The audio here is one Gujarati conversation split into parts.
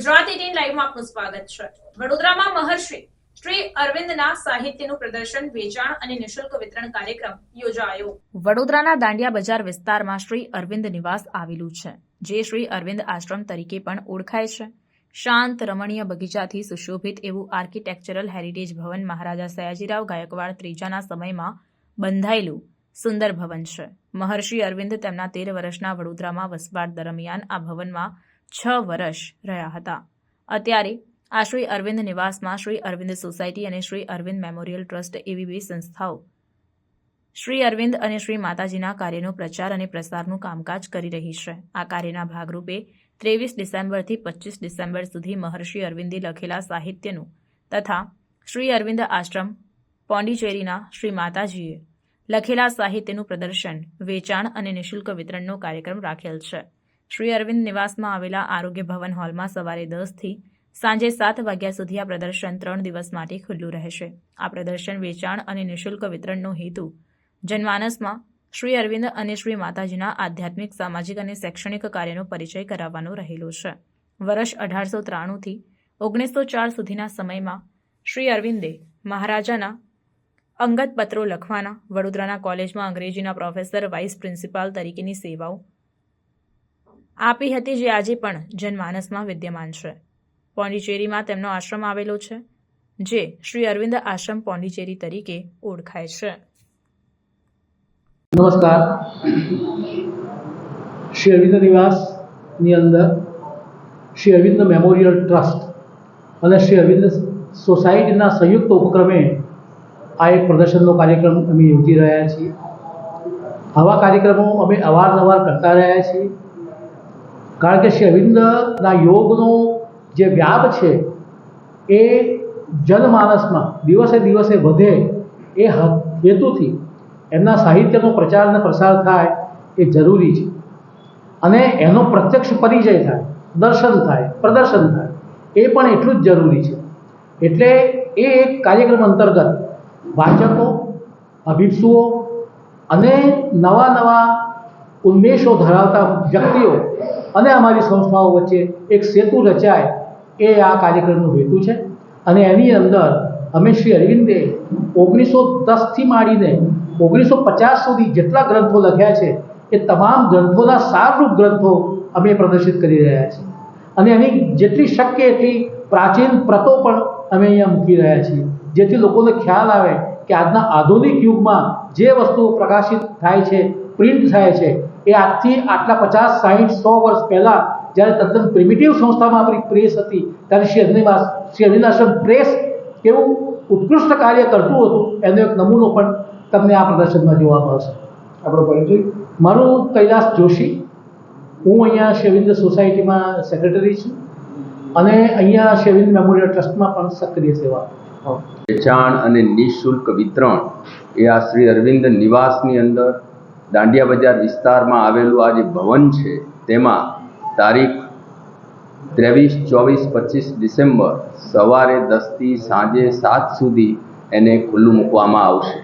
ગુજરાતી ટીન લાઈવમાં આપનું સ્વાગત છે. વડોદરામાં મહર્ષિ શ્રી અરવિંદના સાહિત્યનું પ્રદર્શન, વેચાણ અને નિશુલ્ક વિતરણ કાર્યક્રમ યોજાયો. વડોદરાના દાંડિયા બજાર વિસ્તારમાં શ્રી અરવિંદ નિવાસ આવેલું છે, જે શ્રી અરવિંદ આશ્રમ તરીકે પણ ઓળખાય છે. શાંત, રમણીય બગીચાથી સુશોભિત એવું આર્કિટેક્ચરલ હેરિટેજ ભવન મહારાજા સયાજીરાવ ગાયકવાડ ત્રીજાના સમયમાં બંધાયેલું સુંદર ભવન છે. મહર્ષિ અરવિંદ તેમના તેર વર્ષના વડોદરામાં વસવાટ દરમિયાન આ ભવનમાં છ વર્ષ રહ્યા હતા. અત્યારે આ શ્રી અરવિંદ નિવાસમાં શ્રી અરવિંદ સોસાયટી અને શ્રી અરવિંદ મેમોરિયલ ટ્રસ્ટ એવી બે સંસ્થાઓ શ્રી અરવિંદ અને શ્રી માતાજીના કાર્યનો પ્રચાર અને પ્રસારનું કામકાજ કરી રહી છે. આ કાર્યના ભાગરૂપે ત્રેવીસ ડિસેમ્બરથી પચીસ ડિસેમ્બર સુધી મહર્ષિ અરવિંદે લખેલા સાહિત્યનું તથા શ્રી અરવિંદ આશ્રમ પોંડિચેરીના શ્રી માતાજીએ લખેલા સાહિત્યનું પ્રદર્શન વેચાણ અને નિઃશુલ્ક વિતરણનો કાર્યક્રમ રાખેલ છે. શ્રી અરવિંદ નિવાસમાં આવેલા આરોગ્ય ભવન હોલમાં સવારે દસથી સાંજે સાત વાગ્યા સુધી આ પ્રદર્શન ત્રણ દિવસ માટે ખુલ્લું રહેશે. આ પ્રદર્શન વેચાણ અને નિશુલ્ક વિતરણનો હેતુ જનમાનસમાં શ્રી અરવિંદ અને શ્રી માતાજીના આધ્યાત્મિક, સામાજિક અને શૈક્ષણિક કાર્યનો પરિચય કરાવવાનો રહેલો છે. વર્ષ અઢારસો ત્રાણુંથી ઓગણીસો ચાર સુધીના સમયમાં શ્રી અરવિંદે મહારાજાના અંગત પત્રો લખવાના, વડોદરાના કોલેજમાં અંગ્રેજીના પ્રોફેસર, વાઇસ પ્રિન્સિપાલ તરીકેની સેવાઓ આપી હતી જે આજે પણ જનમાનસમાં વિદ્યમાન છે. પોંડિચેરીમાં તેમનો આશ્રમ આવેલો છે, જે શ્રી અરવિંદ આશ્રમ પોંડિચેરી તરીકે ઓળખાય છે. નમસ્કાર. શ્રી અરવિંદ નિવાસની અંદર શ્રી અરવિંદ મેમોરિયલ ટ્રસ્ટ અને શ્રી અરવિંદ સોસાયટીના સંયુક્ત ઉપક્રમે આ એક પ્રદર્શનનો કાર્યક્રમ અમે યોજી રહ્યા છીએ. આવા કાર્યક્રમો અમે અવારનવાર કરતા રહ્યા છીએ. કારણ કે શ્રી અરવિંદના યોગનો જે વ્યાપ છે, એ જનમાનસમાં દિવસે દિવસે વધે એ હેતુથી એમના સાહિત્યનો પ્રચાર અને પ્રસાર થાય એ જરૂરી છે. અને એનો પ્રત્યક્ષ પરિચય થાય, દર્શન થાય, પ્રદર્શન થાય, એ પણ એટલું જ જરૂરી છે. એટલે એ એક કાર્યક્રમ અંતર્ગત વાચકો, અભિપ્સુઓ અને નવા નવા ઉન્મેષો ધરાવતા વ્યક્તિઓ અને અમારી સંસ્થાઓ વચ્ચે એક સેતુ રચાય એ આ કાર્યક્રમનો હેતુ છે. અને એની અંદર અમે શ્રી અરવિંદે ઓગણીસો દસથી માંડીને ઓગણીસો પચાસ સુધી જેટલા ગ્રંથો લખ્યા છે, એ તમામ ગ્રંથોના સારરૂપ ગ્રંથો અમે પ્રદર્શિત કરી રહ્યા છીએ. અને એની જેટલી શક્ય એટલી પ્રાચીન પ્રતો પણ અમે અહીંયા મૂકી રહ્યા છીએ. જેથી લોકોને ખ્યાલ આવે કે આજના આધુનિક યુગમાં જે વસ્તુઓ પ્રકાશિત થાય છે, પ્રિન્ટ થાય છે એ આજથી આટલા પચાસ સાહીઠ સો વર્ષ પહેલાં જ્યારે તદ્દન પ્રિમિટિવ સંસ્થામાં આપણી પ્રેસ હતી ત્યારે શ્રી અગ્નિવાસ શ્રી અગ્નિવાસમ પ્રેસ કેવું ઉત્કૃષ્ટ કાર્ય કરતું હતું એનો એક નમૂનો પણ તમને આ પ્રદર્શનમાં જોવા મળશે. આપણો પરિચય? મારું કૈલાસ જોશી. હું અહીંયા શેવિન્દ સોસાયટીમાં સેક્રેટરી છું અને અહીંયા શેવિન્દ મેમોરિયલ ટ્રસ્ટમાં પણ સક્રિય સેવા વેચાણ અને નિઃશુલ્ક વિતરણ એ આ શ્રી અરવિંદ નિવાસની અંદર દાંડિયા બજાર વિસ્તારમાં આવેલું આ જે ભવન છે, તેમાં તારીખ ત્રેવીસ, ચોવીસ, પચીસ ડિસેમ્બર સવારે દસથી સાંજે સાત સુધી એને ખુલ્લું મૂકવામાં આવશે.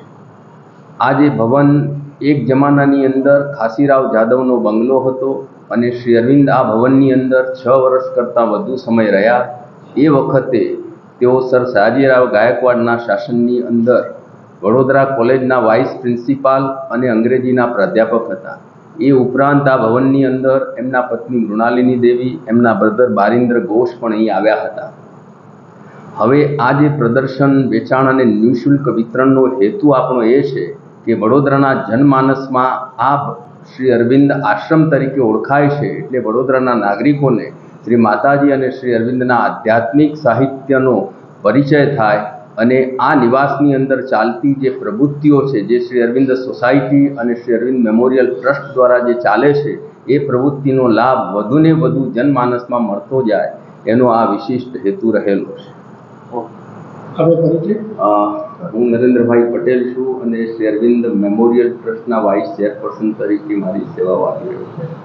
આ જે ભવન એક જમાનાની અંદર ખાસીરાવ જાદવનો બંગલો હતો અને શ્રી અરવિંદ આ ભવનની અંદર છ વર્ષ કરતાં વધુ સમય રહ્યા. એ વખતે તેઓ સર સયાજીરાવ ગાયકવાડના શાસનની અંદર વડોદરા કોલેજના વાઇસ પ્રિન્સિપાલ અને અંગ્રેજીના પ્રાધ્યાપક હતા. એ ઉપરાંત આ ભવનની અંદર એમના પત્ની મૃણાલિની દેવી, એમના બ્રધર બારિન્દ્ર ઘોષ પણ અહીં આવ્યા હતા. હવે આ જે પ્રદર્શન, વેચાણ અને નિઃશુલ્ક વિતરણનો હેતુ આપણો એ છે કે વડોદરાના જનમાનસમાં આ શ્રી અરવિંદ આશ્રમ તરીકે ઓળખાય છે એટલે વડોદરાના નાગરિકોને શ્રી માતાજી અને શ્રી અરવિંદના આધ્યાત્મિક સાહિત્યનો પરિચય થાય અને આ નિવાસની અંદર ચાલતી જે પ્રવૃત્તિઓ છે જે શ્રી અરવિંદ સોસાયટી અને શ્રી અરવિંદ મેમોરિયલ ટ્રસ્ટ દ્વારા જે ચાલે છે એ પ્રવૃત્તિનો લાભ વધુને વધુ જનમાનસમાં મળતો જાય એનો આ વિશિષ્ટ હેતુ રહેલો છે. હું નરેન્દ્રભાઈ પટેલ છું અને શ્રી અરવિંદ મેમોરિયલ ટ્રસ્ટના વાઇસ ચેરપર્સન તરીકે મારી સેવાઓ આપી રહ્યો છું.